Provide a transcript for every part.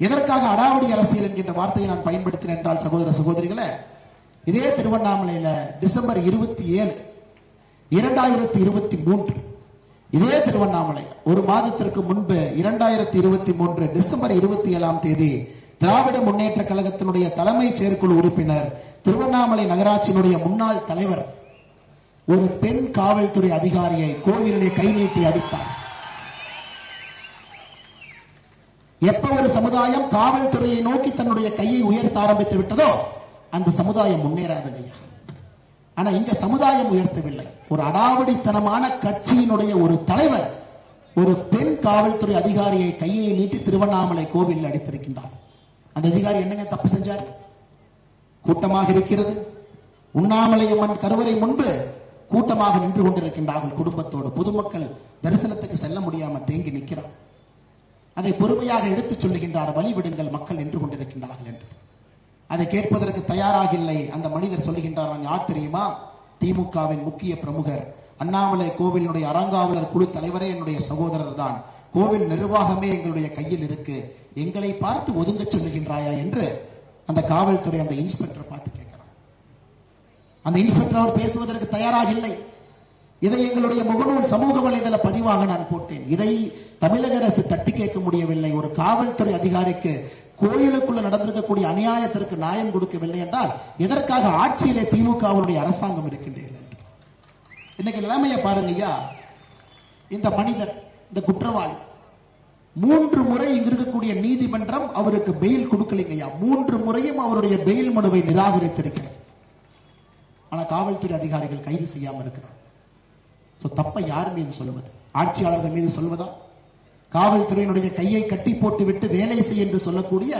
எதற்காக அடாவடி அரசியல் என்கின்ற வார்த்தையை நான் பயன்படுத்தினேன் என்றால் சகோதர சகோதரிகளை இதே திருவண்ணாமலையில டிசம்பர் இருபத்தி ஏழு இரண்டாயிரத்தி இருபத்தி மூன்று இதே திருவண்ணாமலை ஒரு மாதத்திற்கு முன்பு இரண்டாயிரத்தி இருபத்தி மூன்று டிசம்பர் இருபத்தி ஏழாம் தேதி திராவிட முன்னேற்ற கழகத்தினுடைய தலைமை செயற்குழு உறுப்பினர் திருவண்ணாமலை நகராட்சியினுடைய முன்னாள் தலைவர் ஒரு பெண் காவல்துறை அதிகாரியை கோவிலிலே கை நீட்டி அடித்தார். எப்ப ஒரு சமுதாயம் காவல்துறையை நோக்கி தன்னுடைய கையை உயர்த்த ஆரம்பித்து விட்டதோ அந்த சமுதாயம் முன்னேறாதுங்க ஐயா. ஆனா இங்க சமுதாயம் உயர்த்தவில்லை. ஒரு அடாவடித்தனமான கட்சியினுடைய ஒரு தலைவர் ஒரு பெண் காவல்துறை அதிகாரியை கையை நீட்டி திருவண்ணாமலை கோவிலில் அடித்திருக்கின்றார். அந்த அதிகாரி என்னங்க தப்பு செஞ்சார்? கூட்டமாக இருக்கிறது. உண்ணாமலையம்மன் கருவறை முன்பு கூட்டமாக நின்று கொண்டிருக்கின்றார்கள் குடும்பத்தோடு. பொதுமக்கள் தரிசனத்துக்கு செல்ல முடியாம தேங்கி நிற்கிறார். அதை பொறுமையாக எடுத்துச் சொல்லுகின்றார் வழிவிடுங்கள் மக்கள் நின்று கொண்டிருக்கின்றார்கள் என்று. அதை கேட்பதற்கு தயாராக இல்லை அந்த மனிதர் சொல்லுகின்றார் நான் யார் தெரியுமா? திமுகவின் முக்கிய பிரமுகர். அண்ணாமலை கோவிலினுடைய அறங்காவலர் குழு தலைவரே என்னுடைய சகோதரர் தான். கோவில் நிர்வாகமே எங்களுடைய கையில் இருக்கு. எங்களை பார்த்து ஒதுங்கச் சொல்லுகின்றாயா? என்று அந்த காவல்துறை அந்த இன்ஸ்பெக்டர் பார்த்து கேட்கிறார். அந்த இன்ஸ்பெக்டர் அவர் பேசுவதற்கு தயாராக இல்லை இதை எங்களுடைய முகநூல் சமூக வலைதள பதிவாக நான் போட்டேன். இதை தமிழக அரசு தட்டி கேட்க முடியவில்லை. ஒரு காவல்துறை அதிகாரிக்கு கோயிலுக்குள்ள நடந்திருக்கக்கூடிய அநியாயத்திற்கு நியாயம் கொடுக்கவில்லை என்றால் எதற்காக ஆட்சியிலே திமுகவுடைய அரசாங்கம் இருக்கின்றது? இன்னைக்கு நிலைமையை பாருங்கய்யா இந்த மனிதர் இந்த குற்றவாளி மூன்று முறை இங்க இருக்கக்கூடிய நீதிமன்றம் அவருக்கு பெயில் கொடுக்கலைங்கய்யா மூன்று முறையும் அவருடைய பெயில் மனுவை நிராகரித்திருக்கிறார். ஆனா காவல்துறை அதிகாரிகள் கைது செய்யாம இருக்கிறார். சோ தப்பை யார் மீது சொல்லுவது? ஆட்சியாளர்கள் மீது சொல்வதா? காவல்துறையினுடைய கையை கட்டி போட்டு விட்டு வேலை செய் என்று சொல்லக்கூடிய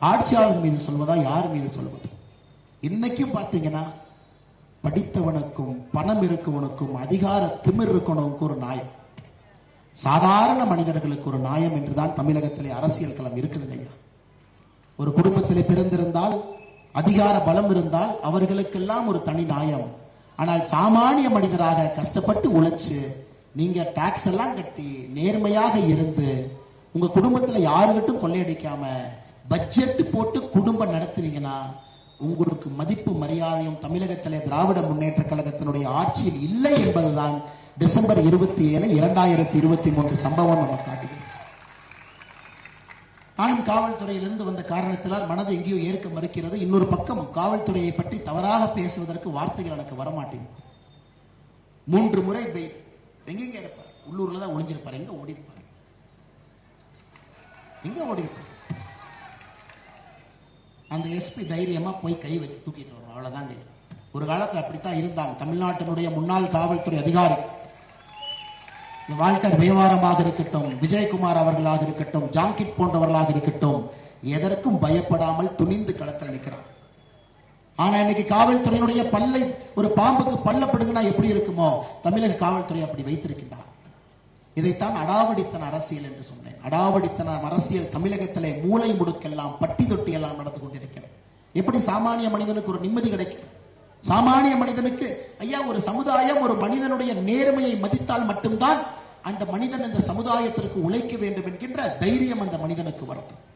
ஆட்சியாளர் மீது சொல்வதா யார் மீது சொல்வது? இன்னைக்கும் பார்த்தீங்கன்னா படித்தவனுக்கும் பணம் இருக்கவனுக்கும் அதிகார திமிர் இருக்கவனுக்கும் ஒரு நாயம் சாதாரண மனிதர்களுக்கு ஒரு நாயம் என்றுதான் தமிழகத்திலே அரசியல் களம் இருக்குதுங்க ஐயா. ஒரு குடும்பத்திலே பிறந்திருந்தால் அதிகார பலம் இருந்தால் அவர்களுக்கெல்லாம் ஒரு தனி நாயம் ஆனால் சாமானிய மனிதராக கஷ்டப்பட்டு உழைச்சு நீங்க டாக்ஸ் எல்லாம் கட்டி நேர்மையாக இருந்து உங்க குடும்பத்துல யாருகிட்டும் கொள்ளையடிக்காம பட்ஜெட் போட்டு குடும்பம் நடத்துனீங்கன்னா உங்களுக்கு மதிப்பு மரியாதையும் தமிழகத்திலே திராவிட முன்னேற்ற கழகத்தினுடைய ஆட்சியில் இல்லை என்பதுதான் டிசம்பர் இருபத்தி ஏழு இரண்டாயிரத்தி இருபத்தி மூன்று சம்பவம் நமக்கு காட்டுகிறது நானும் காவல்துறையிலிருந்து வந்த காரணத்தினால் மனது எங்கேயோ ஏற்க மறுக்கிறது. இன்னொரு பக்கம் காவல்துறையை பற்றி தவறாக பேசுவதற்கு வார்த்தைகள் எனக்கு வரமாட்டேங்குது. மூன்று முறை பெயில் எங்கெங்க இருப்பார் உள்ளூர்ல தான் ஒளிஞ்சிருப்பார். எங்க ஓடி இருப்பார் எங்க ஓடி இருப்பார் அந்த எஸ்பி தைரியமா போய் கை வச்சு தூக்கிட்டு வரும் அவ்வளவுதாங்க. ஒரு காலத்துல அப்படித்தான் இருந்தாங்க. தமிழ்நாட்டினுடைய முன்னாள் காவல்துறை அதிகாரி. வால்டர் தேவாரமாக இருக்கட்டும் விஜயகுமார் அவர்களாக இருக்கட்டும் ஜாங்கிட் போன்றவர்களாக இருக்கட்டும் எதற்கும் பயப்படாமல் துணிந்து களத்தில் நிற்கிறார் ஆனா இன்னைக்கு காவல்துறையினுடைய பல்லை ஒரு பாம்புக்கு பல்லப்படுதுன்னா எப்படி இருக்குமோ? தமிழக காவல்துறை அப்படி வைத்திருக்கின்றார். இதைத்தான் அடாவடித்தன அரசியல் என்று சொன்னேன். அடாவடித்தன அரசியல் தமிழகத்திலே மூளை முடுக்கெல்லாம் பட்டி தொட்டி எல்லாம் நடந்து கொண்டிருக்கிறது. எப்படி சாமானிய மனிதனுக்கு ஒரு நிம்மதி கிடைக்கும்? சாமானிய மனிதனுக்கு ஐயா ஒரு சமுதாயம் ஒரு மனிதனுடைய நேர்மையை மதித்தால் மட்டும்தான் அந்த மனிதன் அந்த சமுதாயத்திற்கு உழைக்க வேண்டும் என்கின்ற தைரியம் அந்த மனிதனுக்கு வரும்